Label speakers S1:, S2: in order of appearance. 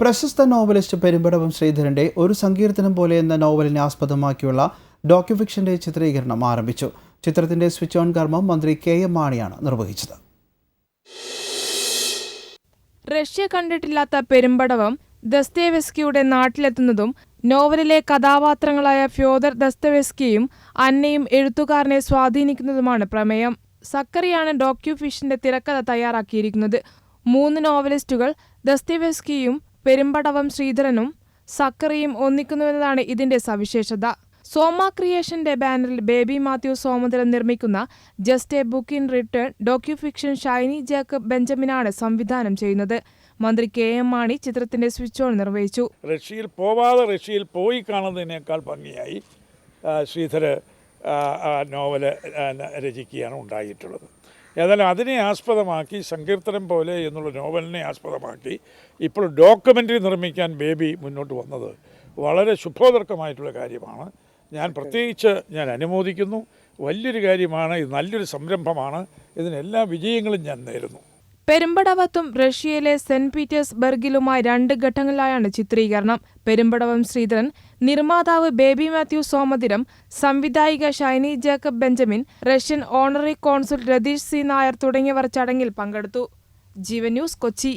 S1: പ്രശസ്ത നോവലിസ്റ്റ് പെരുമ്പടവം ശ്രീധരന്റെ ഒരു സങ്കീർത്തനം പോലെ എന്ന നോവലിനെ ആസ്പദമാക്കിയുള്ള ഡോക്യുഫിക്ഷന്റെ ചിത്രീകരണം ആരംഭിച്ചു. ചിത്രത്തിന്റെ സ്വിച്ച് ഓൺ കർമ്മം മന്ത്രി കെ എം മാണിയാണ് നിർവഹിച്ചത്.
S2: റഷ്യ കണ്ടിട്ടില്ലാത്ത പെരുമ്പടവം ദസ്തേവെസ്കിയുടെ നാട്ടിലെത്തുന്നതും നോവലിലെ കഥാപാത്രങ്ങളായ ഫ്യോദർ ദസ്തവെസ്കിയും അന്നയും എഴുത്തുകാരനെ സ്വാധീനിക്കുന്നതുമാണ് പ്രമേയം. സക്കറിയാണ് ഡോക്യുഫിഷിന്റെ തിരക്കഥ തയ്യാറാക്കിയിരിക്കുന്നത്. മൂന്ന് നോവലിസ്റ്റുകൾ ദസ്തേവെസ്കിയും പെരുമ്പടവം ശ്രീധരനും സക്കറിയും ഒന്നിക്കുന്നുവെന്നതാണ് ഇതിന്റെ സവിശേഷത. സോമ ക്രിയേഷന്റെ ബാനറിൽ ബേബി മാത്യു സോമദരൻ നിർമ്മിക്കുന്ന just a book in return docufiction Shiny Jacob ബെഞ്ചമിനാണ് സംവിധാനം ചെയ്യുന്നത്. മന്ത്രി കെ എം മാണി ചിത്രത്തിന്റെ സ്വിച്ച് ഓൺ നിർവഹിച്ചു.
S3: റഷ്യയിൽ പോവാതെ റഷ്യയിൽ പോയി കാണുന്നതിനേക്കാൾ ഭംഗിയായി ശ്രീധർ നോവൽ രചിക്കുകയാണ് ഉണ്ടായിട്ടുള്ളത്. ഏതായാലും അതിനെ ആസ്പദമാക്കി സങ്കീർത്തനം പോലെ എന്നുള്ള നോവലിനെ ആസ്പദമാക്കി ഇപ്പോൾ ഡോക്യുമെന്ററി നിർമ്മിക്കാൻ ബേബി മുന്നോട്ട് വന്നത് വളരെ ശുഭോദർക്കമായിട്ടുള്ള കാര്യമാണ്. ഞാൻ പ്രത്യേകിച്ച് ഞാൻ അനുമോദിക്കുന്നു. വലിയൊരു കാര്യമാണ് ഇത് നല്ലൊരു സംരംഭമാണ്. ഇതിനെല്ലാ വിജയങ്ങളും ഞാൻ നേരുന്നു.
S2: പെരുമ്പടവത്തും റഷ്യയിലെ സെന്റ് പീറ്റേഴ്സ്ബർഗിലുമായി രണ്ട് ഘട്ടങ്ങളിലായാണ് ചിത്രീകരണം. പെരുമ്പടവം ശ്രീധരൻ നിർമ്മാതാവ് Baby Mathew Somatheeram സംവിധായിക Shiny Jacob Benjamin Russian honorary consul Ratheesh C Nair തുടങ്ങിയവർ ചടങ്ങിൽ പങ്കെടുത്തു. ജീവൻ ന്യൂസ് കൊച്ചി.